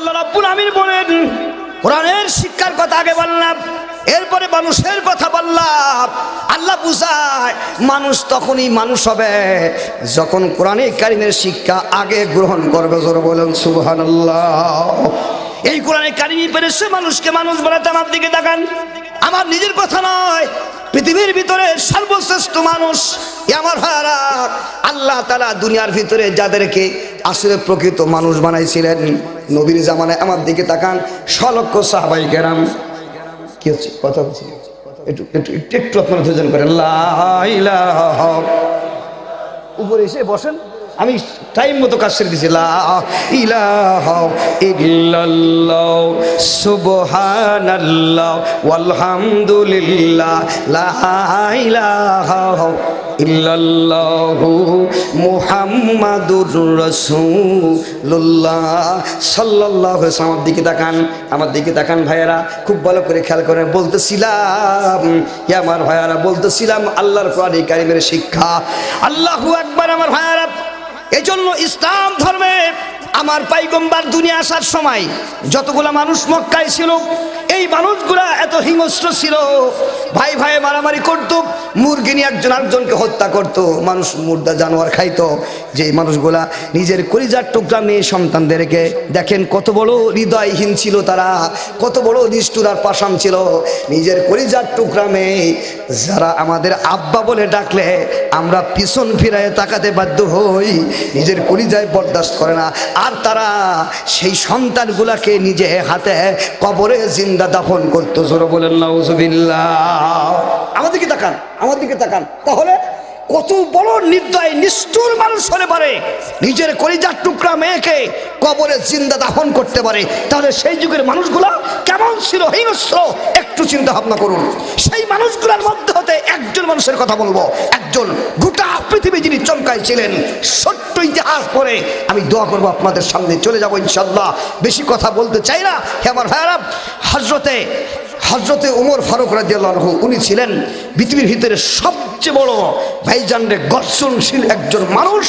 আল্লাহ রাব্বুল আমিন বলেন, কোরআনের শিক্ষার কথা আগে বললাম, এরপরে মানুষের কথা বললাম। আল্লাহ বুঝায়, মানুষ তখনই মানুষ হবে যখন কোরআনে কারিমের শিক্ষা আগে গ্রহণ করবে। জোর বলেন, সুবহানাল্লাহ। এই কোরআনে কারিমি পেরেছে মানুষকে, মানুষ বানাতে আমার দিকে তাকান। আমার নিজের কথা নয় পৃথিবীর ভিতরে সর্বশ্রেষ্ঠ মানুষ আমার ভাইয়ারা, আল্লাহ তালা দুনিয়ার ভিতরে যাদেরকে আসলে প্রকৃত মানুষ বানাইছিলেন, নবীর জামানায় আমার দিকে তাকান, সলক্ষ সাহাবাই কেরাম। কি হচ্ছে? কথা বলছি। একটু একটু একটু আপনারা দুজন করেন উপরে এসে বসেন। আমি টাইম মতো কাজ ছেড়ে দিছি আমার দিকে তাকান, আমার দিকে তাকান ভাইয়েরা, খুব ভালো করে খেয়াল করেন, বলতেছিলাম হে আমার ভাইয়ারা, বলতেছিলাম আল্লাহর কোরআন কারিমের শিক্ষা। আল্লাহু আকবার, আমার ভাইয়ারা। এই জন্য ইসলাম ধর্মে আমার পাইগম্বার দুনিয়া আসার সময় যতগুলা মানুষ মক্কায় ছিল, এই মানুষগুলা এত হিংস্র ছিল। ভাই ভাই মারামারি করতো মুরগি নিয়ে একজন আরেকজনকে হত্যা করত। মানুষ মুর্দা জানোয়ার খাইতো। যে মানুষগুলা নিজের কলিজার টুকরা মেয়ে সন্তানদেরকে দেখেন কত বড় হৃদয়হীন ছিল তারা, কত বড় নিষ্ঠুর আর পাশান ছিল। নিজের কলিজার টুকরা মেয়ে যারা আমাদের আব্বা বলে ডাকলে আমরা পিছন ফিরায় তাকাতে বাধ্য হই। নিজের কলিজায় বরদাস্ত করে না। আর তারা সেই সন্তানগুলাকে নিজে হাতে কবরে জিন্দা দাফন করতো। জোর বলেন, নাউজুবিল্লাহ। আমার দিকে তাকান আমার দিকে তাকান। তাহলে কত বড় নির্দয়, নিষ্ঠুর মানুষ হলে পারে, নিজের কলিজার টুকরা মেয়েকে কবরে জিন্দা দাফন করতে পারে। তাহলে সেই যুগের মানুষগুলা কেমন ছিল? হিংস্র। একটু চিন্তা ভাবনা করুন। সেই মানুষগুলোর মধ্যে হতে একজন মানুষের কথা বলব। একজন গোটা পৃথিবী যিনি চমকায় ছিলেন ছোট্ট ইতিহাস পরে আমি দোয়া করব আপনাদের সামনে। চলে যাব ইনশাল্লাহ বেশি কথা বলতে চাই না। হে আমার ভাইয়ারা হজরতে হজরতে উমর ফারুক রাজিয়াল্লাহু উনি ছিলেন পৃথিবীর ভিতরে সবচেয়ে বড় ভাইজানরে গর্ষণশীল একজন মানুষ।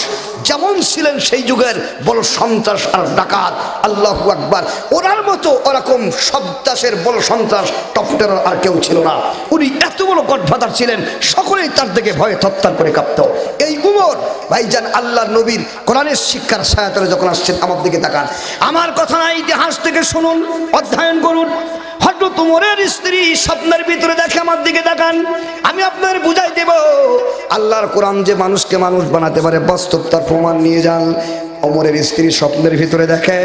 যেমন ছিলেন সেই যুগের বড় সন্ত্রাস আর ডাকাত, আল্লাহ আকবার। ওনার মতো ওরকম সন্ত্রাসের বড় সন্ত্রাস টপটের আর কেউ ছিল না। উনি এত বড় গডফাদার ছিলেন, সকলেই তার দিকে ভয়ে থত্তার করে কাঁপত। এই উমর ভাইজান আল্লাহ নবীর কোরআনের শিক্ষার সহায়তায় যখন আসছেন, আমার দিকে তাকান। আমার কথা ইতিহাস থেকে শুনুন, অধ্যয়ন করুন। হঠাৎ উমরের স্ত্রী স্বপ্নের ভিতরে দেখে আমার দিকে দেখান আমি আপনার বুঝাই দেব, আল্লাহর কোরআন যে মানুষকে মানুষ বানাতে পারে, বাস্তব তার প্রমাণ নিয়ে যান। অমরের স্ত্রী স্বপ্নের ভিতরে দেখে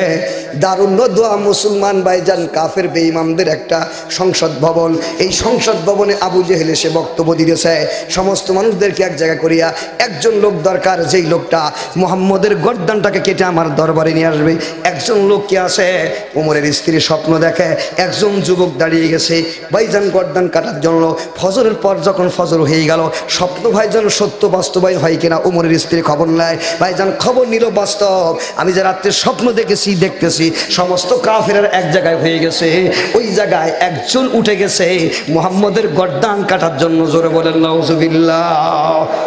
দারুণ্য দোয়া মুসলমান ভাইজান, কাফের বেঈমানদের একটা সংসদ ভবন। এই সংসদ ভবনে আবু জেহেল এসে বক্তব্য দিয়েছে সমস্ত মানুষদেরকে এক জায়গা করিয়া একজন লোক দরকার, যেই লোকটা মোহাম্মদের গর্দানটাকে কেটে আমার দরবারে নিয়ে আসবে। একজন লোক কে আসে উমরের স্ত্রী স্বপ্ন দেখে, একজন যুবক দাঁড়িয়ে গেছে, ভাইজান, গর্দান কাটার জন্য ফজরের পর যখন ফজর হয়ে গেল, স্বপ্ন ভাইজান সত্য বাস্তবায়ন হয় কিনা উমরের স্ত্রী খবর নেয়। ভাইজান খবর নিল বাস্তব আমি যে রাত্রে স্বপ্ন দেখেছি, দেখতেছি, সমস্ত কাফেরার এক জায়গায় হয়ে গেছে। ওই জায়গায় একজন উঠে গেছে। মোহাম্মদের গর্দান কাটার জন্য জোরে বলেন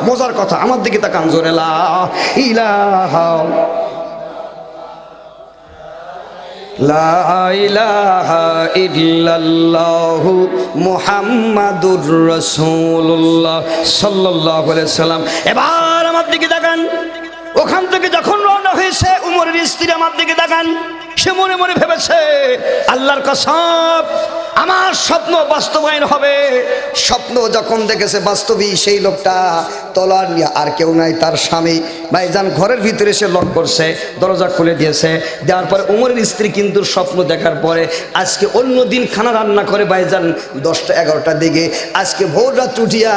মজার কথা, আমার দিকে তাকান জোরে, লা ইলাহা মুহাম্মাদুর রাসূলুল্লাহ সাল্লাল্লাহু আলাইহি সাল্লাম এবার আমার দিকে তাকান। ওখান থেকে যখন রওনা হয়েছে, উমরের স্ত্রী আমার দিকে দেখান সে মনে মনে ভেবেছে, আল্লাহর কসম, আমার স্বপ্ন বাস্তবায়ন হবে। স্বপ্ন যখন দেখেছে বাস্তবী সেই লোকটা তলার নিয়ে আর কেউ নাই, তার স্বামী। ভাইজান ঘরের ভিতরে সে লক করছে, দরজা খুলে দিয়েছে। দেওয়ার পরে উমরের স্ত্রী কিন্তু স্বপ্ন দেখার পরে আজকে অন্য দিন খানা রান্না করে ভাইজান দশটা এগারোটার দিকে। আজকে ভোর রাত উঠিয়া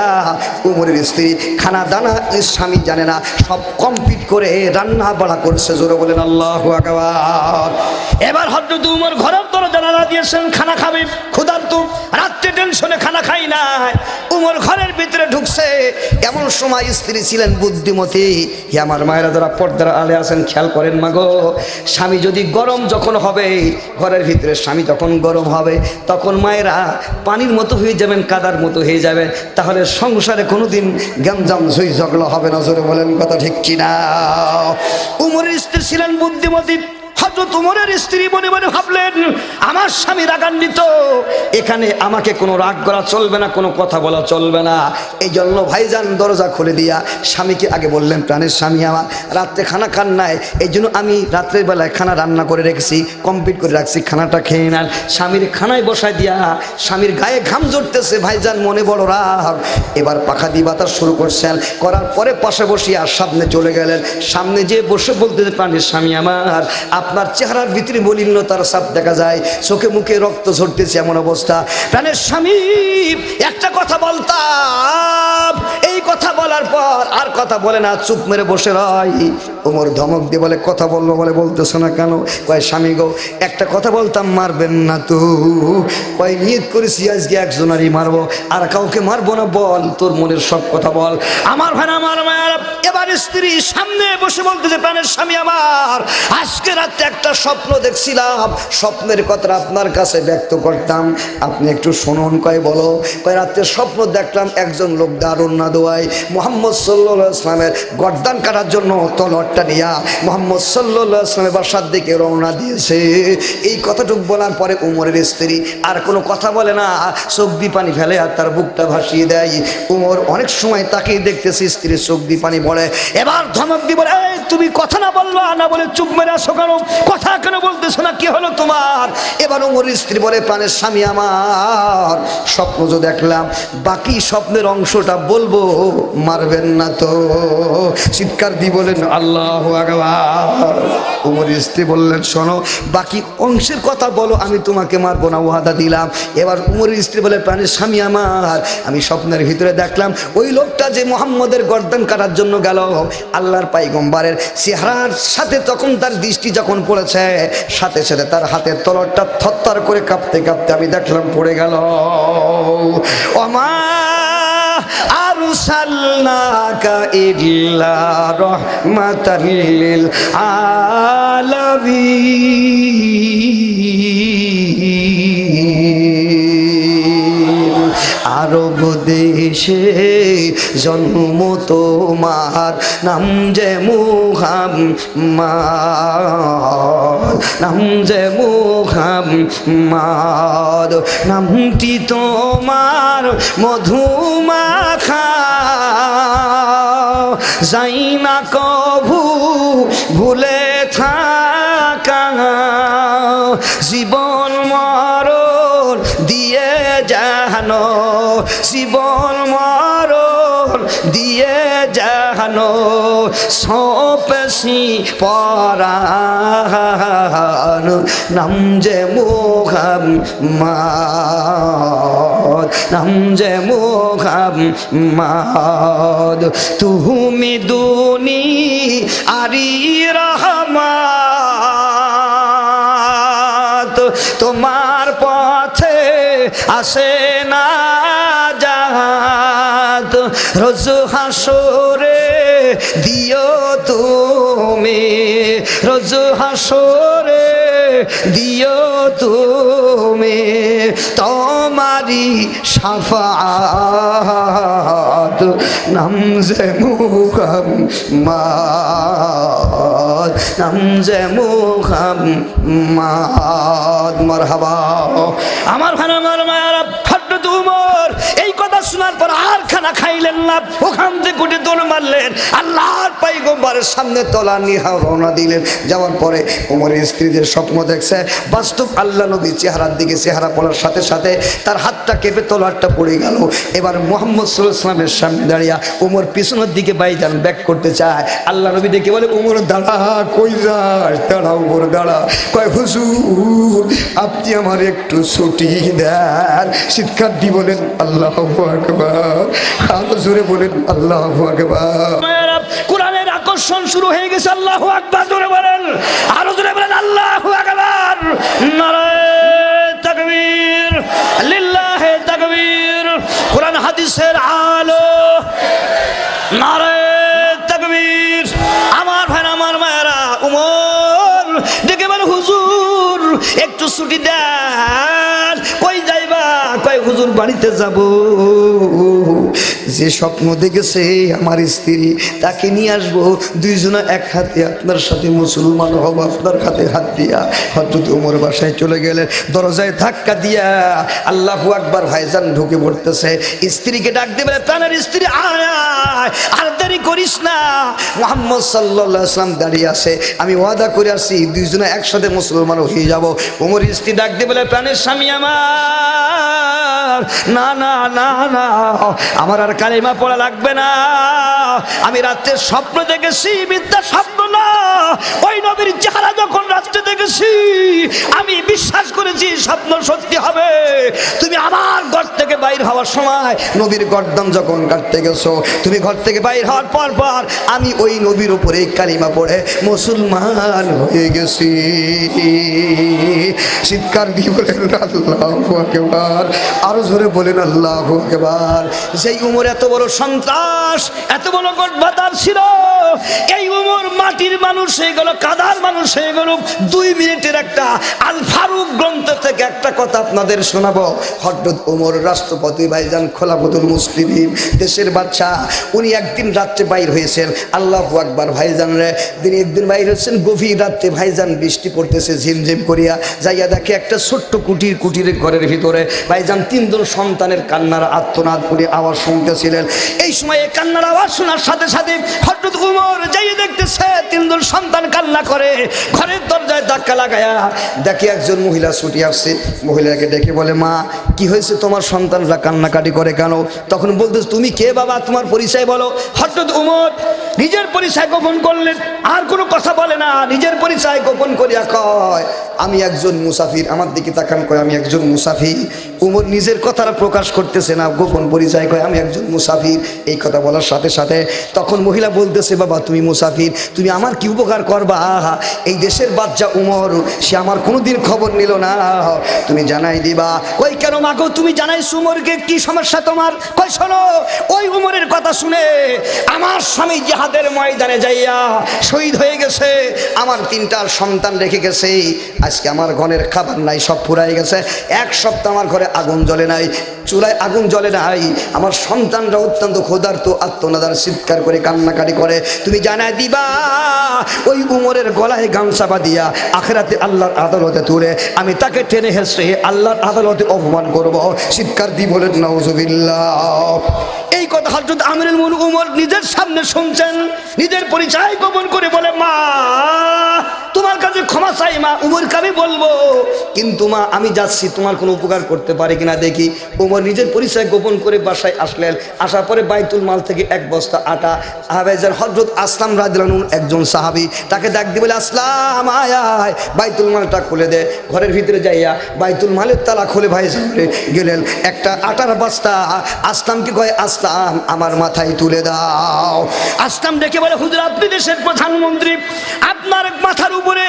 উমরের স্ত্রী খানা দানা স্বামী জানে না, সব কমপ্লিট করে রান্না বাড়া করছে, জোরে বলেন, আল্লাহ এবার হজরত উমর ঘরের দরজা নাড়া দিয়েছেন, খানা খাবে, ক্ষুধার্ত। রাত্রে টেনশনে খানা খাই না উমর ঘরের ভিতরে ঢুকছে, এমন সময় স্ত্রী ছিলেন বুদ্ধিমতী। হে আমার মায়েরা যারা পর্দার আলে আছেন, খেয়াল করেন মাগো স্বামী যদি গরম যখন হবে, ঘরের ভিতরে স্বামী যখন গরম হবে, তখন মায়েরা পানির মতো হয়ে যাবেন, কাদার মতো হয়ে যাবেন তাহলে সংসারে কোনোদিন গ্যামজাম জই ঝগড়া হবে না, জোরে বলেন কথা ঠিক কিনা? উমরের স্ত্রী ছিলেন বুদ্ধিমতী। হজরত উমরের স্ত্রী মনে মনে ভাবলেন, আমার স্বামী রাগান্বিত। এখানে আমাকে কোনো রাগ করা চলবে না, কোনো কথা বলা চলবে না। এই জন্য ভাইজান দরজা খুলে দিয়া স্বামীকে আগে বললেন, প্রাণের স্বামী আমার, রাত্রে খানা খান নাই। এই জন্য আমি রাত্রের বেলায় খানা রান্না করে রেখেছি কমপ্লিট করে রাখছি, খানাটা খেয়ে নেন। স্বামীর খানায় বসায় দিয়া স্বামীর গায়ে ঘাম জড়তেছে, ভাইজান মনে বড় রাগ। এবার পাখা দিয়ে বাতাস শুরু করছেন। করার পরে পাশে বসিয়ে সামনে চলে গেলেন। সামনে যে বসে বলতেছে, প্রাণের স্বামী আমার আপনার চেহারার ভিতরে মলিন্নতার সাপ দেখা যায়, চোখে মুখে রক্ত ঝরতেছে এমন অবস্থা। প্রাণের স্বামী, একটা কথা বলতাম, এই কথা বলার পর আর কথা বলে না, চুপ মেরে বসে রয়। ওমর ধমক দিয়ে বলে, কথা বলব বলে বলতেছো না কেন? কয়, স্বামী গো, একটা কথা বলতাম, মারবেন না তো। কয়, নিয়ত করেছি, আজকে একজনারই মারবো। আর কাউকে মারবো না, বল, তোর মনের সব কথা বল। আমার ভাই আমার এবার স্ত্রী সামনে বসে বলতেছে, প্রাণের স্বামী আমার, আজকে রাতে একটা স্বপ্ন দেখছিলাম। স্বপ্নের কথা আপনার কাছে ব্যক্ত করতাম। আপনি একটু শুনুন, কয় বলো। কয় রাতে স্বপ্ন দেখলাম একজন লোক দারুণ না দোয়াই মোহাম্মদ ইসলামের গর্দান কাটার জন্য তলোয়ারটা নিয়া মোহাম্মদ সাল্লাহ ইসলামের বাসার দিকে রওনা দিয়েছে। এই কথাটুকু বলার পরে উমরের স্ত্রী আর কোনো কথা বলে না। চোখ পানি ফেলে আর তার বুকটা ভাসিয়ে দেয়। উমর অনেক সময় তাকেই দেখতেছি, স্ত্রীর চোখ পানি পড়ে। এবার ধমক দিয়ে বলে তুমি কথা না বলবা না বলে চুপ মেরে আসো কেন? কথা কেন বলতেছো না? কি হলো তোমার? এবার ওমর স্ত্রী বলে, প্রাণের স্বামী আমার, স্বপ্ন যে দেখলাম, বাকি স্বপ্নের অংশটা বলব, মারবেন না তো। চিৎকার দিয়ে বলেন আল্লাহ উমরের স্ত্রী বললেন, শোনো, বাকি অংশের কথা বলো, আমি তোমাকে মারবো না, ওয়াদা দিলাম। এবার উমরের স্ত্রী বলে, প্রাণের স্বামী আমার। আমি স্বপ্নের ভিতরে দেখলাম, ওই লোকটা যে মোহাম্মদের গর্দান কাটার জন্য গেল, আল্লাহর পাইগম্বারের চেহারার সাথে তখন তার দৃষ্টি যখন পড়েছে, সাথে সাথে তার হাতের তলরটা থরথর করে কাঁপতে কাঁপতে আমি দেখলাম পড়ে গেল। অমা আরসালনাকা ইল্লা আরব দেশে জন্ম তোমার। নাম যে মুহাম নাম যে মুহাম নামটি তোমার মধুমাখা। যাই না কভু ভুলে থাকা। জীবন মরণ দিয়ে জানো। জীবন মরণ দিয়ে জানো সপেশি পরাণ। নাম যে মুখাম মাদ নাম যে মুখাম মাদ তুমি দুনি আরি রহমাত। তোমার পথে আসে রোজ হাসরে দিও তুমি। রোজ হাসরে দিও তুমি তোমারি সাফাত নাম যে মুখাম মাদ নাম যে মুখাম মাদ আমার খানা আমার মায়ের ফাট্ট তুমর এই শোনার পর আর খানা খাইলেন না। ওখান থেকে উঠে দৌড় মারলেন। আল্লাহর পাইগম্বারের সামনে তলা নিহা রওনা দিলেন। যাওয়ার পরে ওমরের স্ত্রীদের স্বপ্ন দেখছে। বাস্তব আল্লাহ নবী চেহারার দিকে চেহারা পড়ার সাথে সাথে তার হাতটা কেঁপে তলোয়ারটা পড়ে গেল। এবার মোহাম্মদ সাল্লাহ ইসলামের সামনে দাঁড়িয়ে ওমর পিছনের দিকে বাইজান ব্যাক করতে চায়। আল্লাহ নবী দেখে বলে ওমর দাঁড়া, কই যাস? দাঁড়া ওমর দাঁড়া। কয়, হুজুর, আপনি আমার একটু ছুটি দেন। চিৎকার দি বলেন, আল্লাহ আকবার। আরও জোরে বলেন, আল্লাহ আকবার। কোরআনের আকর্ষণ শুরু হয়ে গেছে, আল্লাহ আকবার। জোরে বলেন, আরও জোরে বলেন, আল্লাহ আকবার। নারায়ে হাদিসের আলো। নারায়ে তাকবীর। আমার ভাই আমার মায়েরা, উমর দেখে বলে, হুজুর, একটু ছুটি দেন। কই যাইবা? কই হুজুর, বাড়িতে যাব। যে স্বপ্ন দেখেছে আমার স্ত্রী, তাকে নিয়ে আসব। দুইজনে এক হাতে আপনার সাথে, মুসলমান হব আপনার হাতে হাত দিয়া। হজরত উমর বাসায় চলে গেলেন, দরজায় ধাক্কা দিয়া আল্লাহু আকবার ভাইজান ঢুকে পড়তেছে। স্ত্রীকে ডাক দেবে প্রাণের স্ত্রী আর দেরি করিস না। মোহাম্মদ সাল্লাহ ইসলাম দাঁড়িয়ে আছে। আমি ওয়াদা করে আসছি, দুইজনে একসাথে মুসলমান হয়ে যাব। উমর স্ত্রী ডাক দেবে প্রাণের স্বামী আমার। না না না না, আমার আর কালিমা পড়া লাগবে না। আমি রাত্রে স্বপ্ন দেখেছি বিদ্যা স্বপ্ন না। ওই নবীর চেহারা যখন রাত্রে দেখেছি, আমি বিশ্বাস করেছি স্বপ্ন সত্যি হবে। তুমি আমার ঘর থেকে হওয়ার সময় নবীর গর্দন যখন কাটতে গেছো, তুমি ঘর থেকে বাইর হওয়ার পর পর আমি ওই নবীর উপরে কালিমা পড়ে মুসলমান হয়ে গেছি। চিৎকার দিয়ে বলেন, আল্লাহ একেবার আরও জোরে বলেন, আল্লাহ একেবার সেই উমর এত বড় সন্ত্রাস, এত বড় গডবাদার ছিল, এই উমর মাটির মানুষ হয়ে গেল, কাদার মানুষ হয়ে গেল। দুই মিনিটের একটা আল ফারুক গ্রন্থ থেকে একটা কথা আপনাদের শোনাবো। হঠাৎ উমর রাষ্ট্রপতি ভাইজান খোলাফতুল মুসলিম দেশের বাচ্চা। উনি একদিন রাত্রে বাইর হয়েছেন। আল্লাহ আকবার ভাইজান তিনি একদিন বাইর হয়েছেন, গভীর রাত্রে ভাইজান বৃষ্টি পড়তেছে ঝিমঝিম করিয়া। যাইয়া দেখে একটা ছোট্ট কুটির কুটির ঘরের ভিতরে ভাইজান তিনজন সন্তানের কান্নার আত্মনাদ করে আওয়াজ শুনতেছিলেন। এই সময় কান্নার আওয়াজ শোনার সাথে সাথে হঠাৎ উমর যাইয়ে দেখতেছে, তিনজন সন্তান কান্না করে। ঘরের দরজায় ধাক্কা লাগায়া দেখে একজন মহিলা ছুটি আসছে। মহিলাকে ডেকে বলে, মা, কি হয়েছে তোমার সন্তানরা কান্নাকাটি করে কেন? তখন বলতে, তুমি কে বাবা? তোমার পরিচয় বলো। হঠাৎ উমর নিজের পরিচয় গোপন করলেন। আর কোনো কথা বলে না। নিজের পরিচয় গোপন করিয়া কয়। আমি একজন মুসাফির, আমার দিকে তাকান, কয়, আমি একজন মুসাফির। উমর নিজের কথাটা প্রকাশ করতেছে না, গোপন পরিচয় কয়, আমি একজন মুসাফির। এই কথা বলার সাথে সাথে তখন মহিলা বলতেছে, বাবা, তুমি মুসাফির, তুমি আমার কি উপকার করবা? আহা, এই দেশের বাচ্চা উমর, সে আমার কোনোদিন খবর নিল না। তুমি জানাই দিবা। ওই কেন মাগো তুমি জানাই উমরকে, কি সমস্যা তোমার? কই শোনো, ওই উমরের কথা শুনে আমার স্বামী জাহাদের ময়দানে যাইয়া শহীদ হয়ে গেছে, আমার তিনটার সন্তান রেখে গেছে। আজকে আমার ঘরের খাবার নাই, সব ফুরাই গেছে। এক সপ্তাহ আমার ঘরে আগুন জ্বলে নাই, চুলায় আগুন জ্বলে নাই। আমার সন্তানরা অত্যন্ত ক্ষুধার্ত আত্মনাদার চিৎকার করে, কান্নাকাটি করে। তুমি জানাই দিবা, ওই উমরের গলায় গামছা বাঁধিয়া আখেরাতে আল্লাহর আদালতে তুলে, আমি তাকে টেনে হেসে আল্লাহর আদালতে অপমান করব। চিৎকার দি বলেন নওজুবিল্লাহ এই কথা হজরত আমিরুল উমর নিজের সামনে শুনছেন, নিজের পরিচয় গোপন করে বলে মা উমরকে আমি বলব, কিন্তু মা, আমি যাচ্ছি, তোমার কোনো উপকার করতে পারে কিনা দেখি। উমর নিজের পরিচয় গোপন করে বাসায় আসলেন। আসার পরে বাইতুল মাল থেকে এক বস্তা আটা আহবেজার হজরত আসলাম রাজলানুন একজন সাহাবি, তাকে ডাক দিয়ে বলে, আসলাম, আয় আয়। বাইতুল মালটা খুলে দে। ঘরের ভিতরে যাইয়া বাইতুল মালের তালা খুলে ভাই গেলেন। একটা আটার বস্তা, আসলামকে কয়, আসলাম, আমার মাথায় তুলে দাও। আসলাম ডেকে বলে, হুজুর, আপনি দেশের প্রধানমন্ত্রী। আপনার মাথার উপরে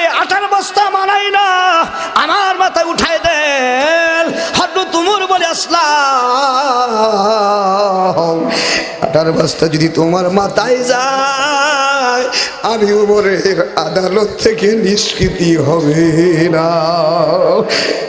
আটার বস্তা যদি তোমার মাথায় যায়। আমি উমরের আদালত থেকে নিষ্কৃতি হবে না।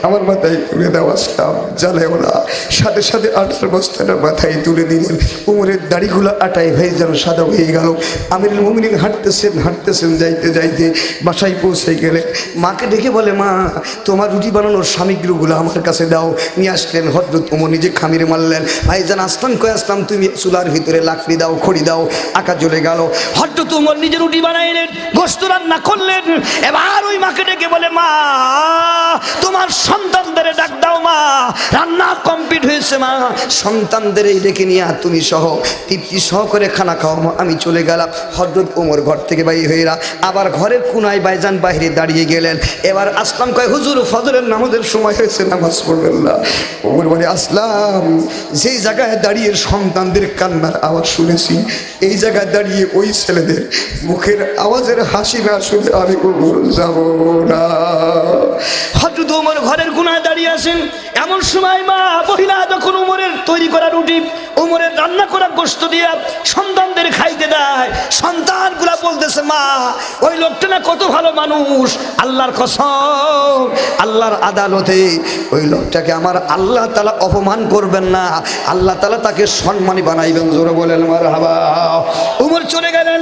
আমার মাথায় তুলে দেওয়া আসলাম জ্বালেও না। সাথে সাথে আটার বস্তাটা মাথায় তুলে দিলেন। উমরের দাড়িগুলো আটাই হয়ে যেন সাদা হয়ে গেল। আমির মুমিনিন হাঁটতেছেন হাঁটতেছেন, যাইতে যাইতে বাসায় পৌঁছে গেলে মাকে ডেকে বলে, মা, তোমার রুটি বানানোর সামগ্রীগুলো আমার কাছে দাও। নিয়ে আসলেন হজরত উমর নিজে খামিরে মারলেন। ভাইজান, আসলাম কয়ে আসলাম? তুমি চুলার ভিতরে লাকড়ি দাও, খড়ি দাও। আঁকা জ্বলে গেল। হজরত উমর নিজে রুটি বানাইলেন গোস্ত রান্না করলেন। এবার ওই মাকে ডেকে বলে, মা, তোমার সন্তানদের ডাক দাও মা, রান্না কমপ্লিট হয়েছে মা। সন্তানদের এই ডেকে নিয়ে তুমি সহ, তৃপ্তি সহ করে খানা খাও মা, আমি চলে গেলাম। হজরত ওমর ঘর থেকে বাইরে হইরা আবার ঘরের কুনায় বাইজান বাইরে দাঁড়িয়ে গেলেন। এবার আসলাম, কয়, হুজুর, ফজরের নামাজের সময় হয়েছে, নামাজ পড়বেন না। ওমর বলে, আসলাম। যেই জায়গায় দাঁড়িয়ে সন্তানদের কান্নার আওয়াজ শুনেছি, এই জায়গায় দাঁড়িয়ে ওই ছেলেদের মুখের আওয়াজের হাসি না শুনে আমি কবুল যাব না। হজরত উমর ঘরের কোনায় দাঁড়িয়ে আছেন। এমন সময় মা, মহিলা যখন উমরের তৈরি করা রুটি উমরের রান্না করা গোস্ত দিয়া সন্তানদের খাইতে দেয়, সন্তানগুলা বলতেছে, মা, ওই লোকটা না কত ভালো মানুষ, আল্লাহর কসম, আল্লাহর আদালতে ওই লোকটাকে আমার আল্লাহ তালা অপমান করবেন না, আল্লাহ তালা তাকে সম্মানী বানাইবেন। জোরে বলেন মার হাবা উমর চলে গেলেন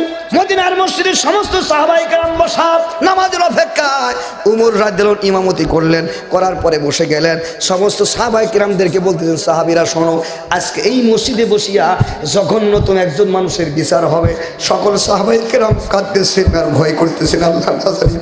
মদিনার মসজিদের সমস্ত সাহাবাই কালাম বসা নামাজের অপেক্ষায় উমর রাজ্যের ইমামতি করলেন, করার পরে বসে গেলেন। সমস্ত সাহাবাই কিরামদেরকে বলতেছেন, সাহাবিরা, শোনো, আজকে এই মসজিদে বসিয়া জঘন্যতম একজন মানুষের বিচার হবে, সকল সাহাবাই কিরাম কাঁদতেছেন ভয় না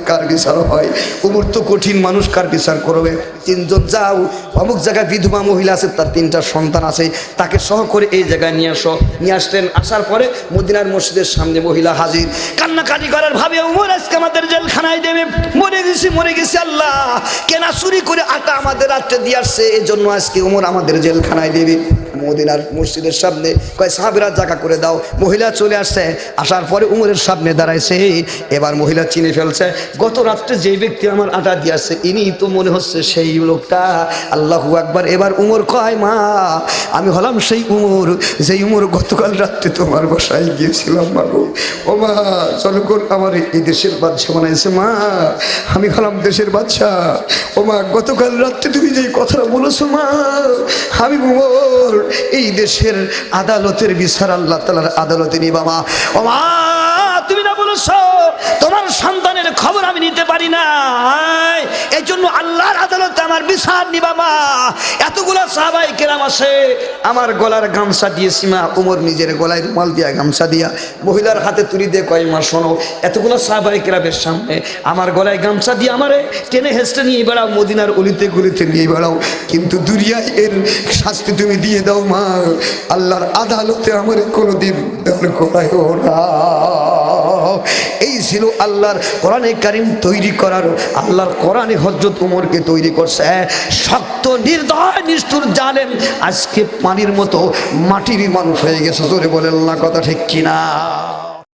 কার বিচার হয়? উমর তো কঠিন মানুষ, কার বিচার করবে? তিনজন যাও। অমুক জায়গায় বিধবা মহিলা আছে, তার তিনটা সন্তান আছে, তাকে সহ করে এই জায়গায় নিয়ে আসো। নিয়ে আসলেন, আসার পরে মদিনার মসজিদের সামনে মহিলা হাজির। কান্নাকাটি করার ভাবে আজকে আমাদের জেলখানায় দেবে। মরে গেছি মরে গেছি, আল্লাহ। কেনা চুরি করে আটা আমাদের রাত্রে দিয়ে আসছে। এই জন্য আজকে উমর আমাদের জেলখানায় দেবে। মদিনার মসজিদের সামনে কয়, সাহাবিরা জায়গা করে দাও। মহিলা চলে আসছে। আসার পরে উমরের সামনে দাঁড়াইছে। এবার মহিলা চিনে ফেলছে, গত রাত্রে যে ব্যক্তি আমার আটা দিয়ে আসছে ইনি তো মনে হচ্ছে সেই লোকটা। আল্লাহু একবার এবার উমর কয়, মা, আমি হলাম সেই উমর, যেই উমর গতকাল রাত্রে তোমার বাসায় গিয়েছিলাম মাগো ও মা কোন আমার এই দেশের বাচ্চা বানাইছে, মা। আমি হলাম দেশের বাচ্চা ও মা, গতকাল রাত্রে তুমি যেই কথাটা বলেছ, মা, আমি উমর এই দেশের আদালতের বিচার আল্লাহ তালার আদালতে নিবামা। ও মা তুমি না বলেছ সন্তানের খবর আমি নিতে পারি না এই জন্য আল্লাহর আদালতে আমার বিচার নিবা মা। এতগুলো সাহাবাই কেরাম আছে, আমার গলার গামছা দিয়ে সীমা উমর নিজের গলায় রুমাল দিয়া গামছা দিয়া, মহিলার হাতে তুলি দিয়ে কয়, মা, শোনো, এতগুলো সাহাবাই কেরামের সামনে আমার গলায় গামছা দিয়ে আমারে টেনে হেসটে নিয়ে বেড়াও, মদিনার অলিতে গলিতে নিয়ে বেড়াও। কিন্তু দুনিয়ায় এর শাস্তি তুমি দিয়ে দাও মা। আল্লাহর আদালতে আমার কোনোদিন দান করায়ও না। এই ছিল আল্লাহর কোরআনে কারিম তৈরি করার। আল্লাহর কোরআনে হজরত উমরকে তৈরি করছে। শক্ত, নির্দয়, নিষ্ঠুর জানেন আজকে পানির মতো মাটিরই মানুষ হয়ে গেছে। জোরে বলেন না কথা ঠিক কিনা?